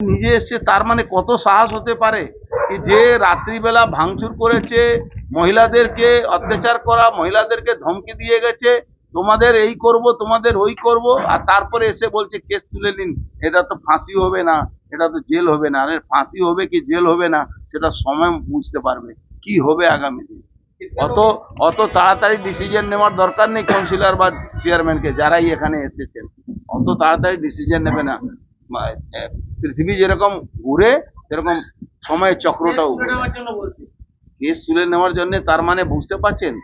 নিজে এসছে, তার মানে কত সাহস হতে পারে যে রাত্রিবেলা ভাঙচুর করেছে, মহিলাদেরকে অত্যাচার করা, মহিলাদেরকে ধমকি দিয়ে গেছে, তোমাদের এই করব, তোমাদের ওই করব, আর তারপরে এসে বলছে, কেস তুলে নিন, এটা তো ফাঁসি হবে না, এটা তো জেল হবে না। আরে, ফাঁসি হবে কি জেল হবে না, সেটা সময় বুঝতে পারবে, কি হবে আগামী দিন। অত অত তাড়াতাড়ি ডিসিশন নেওয়ার দরকার নেই কাউন্সিলর বা চেয়ারম্যানকে যারাই এখানে এসেছেন। অত তাড়াতাড়ি ডিসিশন নেবে না। পৃথিবী যেরকম ঘুরে সেরকম সময় চক্রটাও ঘুরে। কেস তুলে নেওয়ার জন্য তার মানে বুঝতে পারছেন?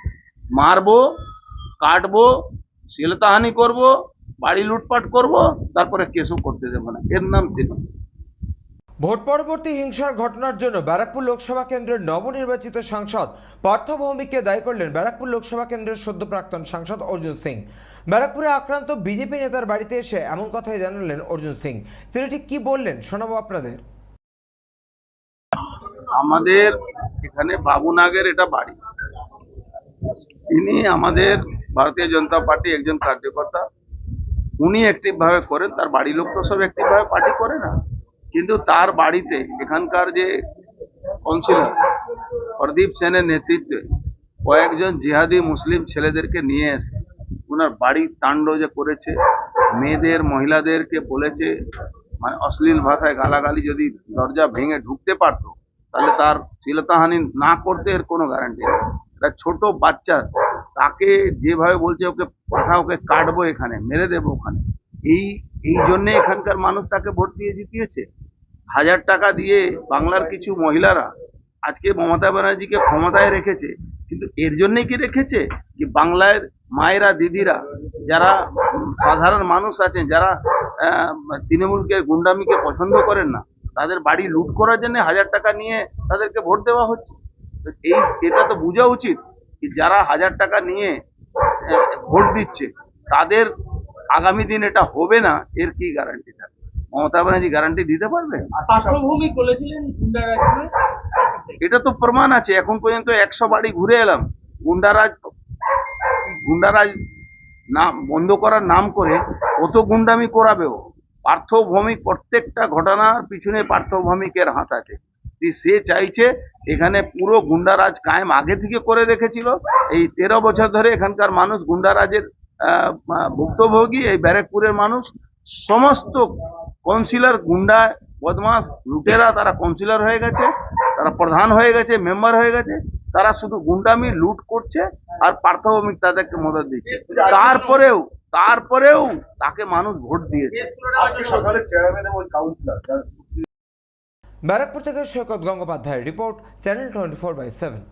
মারবো কাটবো শিলতাহানি করব বাড়ি লুটপাট করব তারপরে কেসও করতে দেবো না। এর নাম দিন ভোট পরবর্তী হিংসার ঘটনার জন্য ব্যারাকপুর লোকসভা কেন্দ্রের নবনির্বাচিত সাংসদ পার্থ ভৌমিককে দায়ী করলেন ব্যারাকপুর লোকসভা কেন্দ্রের সদ্য প্রাক্তন সাংসদ অর্জুন সিং। ব্যারাকপুরে আক্রান্ত বিজেপি নেতার বাড়িতে এসে এমন কথাই জানালেন অর্জুন সিং। তিনি ঠিক কি বললেন শোনাবো আপনাদের। আমাদের এখানে বাবুনাগের এটা বাড়ি। তিনি আমাদের ভারতীয় জনতা পার্টি একজন কার্যকর্তা। উনি অ্যাক্টিভ ভাবে করেন, তার বাড়ির লোক তো সব অ্যাক্টিভ ভাবে পার্টি করে না। কিন্তু তার বাড়িতে এখানকার যে কাউন্সিলর প্রদীপ সেনের নেতৃত্বে কয়েকজন জিহাদি মুসলিম ছেলেদেরকে নিয়ে এসে ওনার বাড়ির তাণ্ড যে করেছে, মেয়েদের, মহিলাদেরকে বলেছে মানে অশ্লীল ভাষায় গালাগালি যদি দরজা ভেঙে ঢুকতে পারতো, তাহলে তার শ্লীলতাহানি না করতে এর কোনো গ্যারান্টি নেই। একটা ছোট বাচ্চা, তাকে যেভাবে বলছে, ওকে পাঠা, ওকে কাটবো এখানে, মেরে দেবো ওখানে। এই এই জন্যে এখানকার মানুষ তাকে ভোট দিয়ে জিতিয়েছে? হাজার টাকা দিয়ে বাংলার কিছু মহিলারা আজকে মমতা ব্যানার্জিকে ক্ষমতায় রেখেছে, কিন্তু এর জন্যই কি রেখেছে? যে বাংলার মায়েরা, দিদিরা, যারা সাধারণ মানুষ আছেন, যারা তৃণমূলকে, গুন্ডামিকে পছন্দ করেন না, তাদের বাড়ি লুট করার জন্য হাজার টাকা নিয়ে তাদেরকে ভোট দেওয়া হচ্ছে। এই, এটা তো বোঝা উচিত যারা হাজার টাকা নিয়ে ভোট দিচ্ছে, তাদের আগামী দিন এটা হবে না, এর কি গ্যারান্টি মমতা ব্যানার্জি গ্যারান্টি দিতে পারবে? পার্শ্বভূমি বলেছিলেন এটা তো প্রমাণ আছে এখন পর্যন্ত একশো বাড়ি ঘুরে এলাম। গুন্ডারাজ গুন্ডারাজ নাম বন্ধ করার নাম করে কত গুন্ডামি করাবেও। পার্থভৌমিক প্রত্যেকটা ঘটনার পিছনে পার্থভৌমিকের হাত আছে। সে চাইছে এখানে পুরো গুন্ডারাজ কায়েম আগে থেকে করে রেখেছিল। এই তেরো বছর ধরে এখানকার মানুষ গুন্ডারাজের ভুক্তভোগী এই ব্যারেকপুরের মানুষ সমস্ত কাউন্সিলর গুন্ডা বদমাস লুটেরা তারা কাউন্সিলর হয়ে গেছে তারা প্রধান হয়ে গেছে মেম্বার হয়ে গেছে তারা শুধু গুন্ডামি লুট করছে আর পার্থভৌমিক তাদেরকে মদত দিচ্ছে। তারপরেও তারপরেও তাকে মানুষ ভোট দিয়েছে। ব্যারাকপুর থেকে সৈকত গঙ্গোপাধ্যায়ের report, channel twenty four by seven.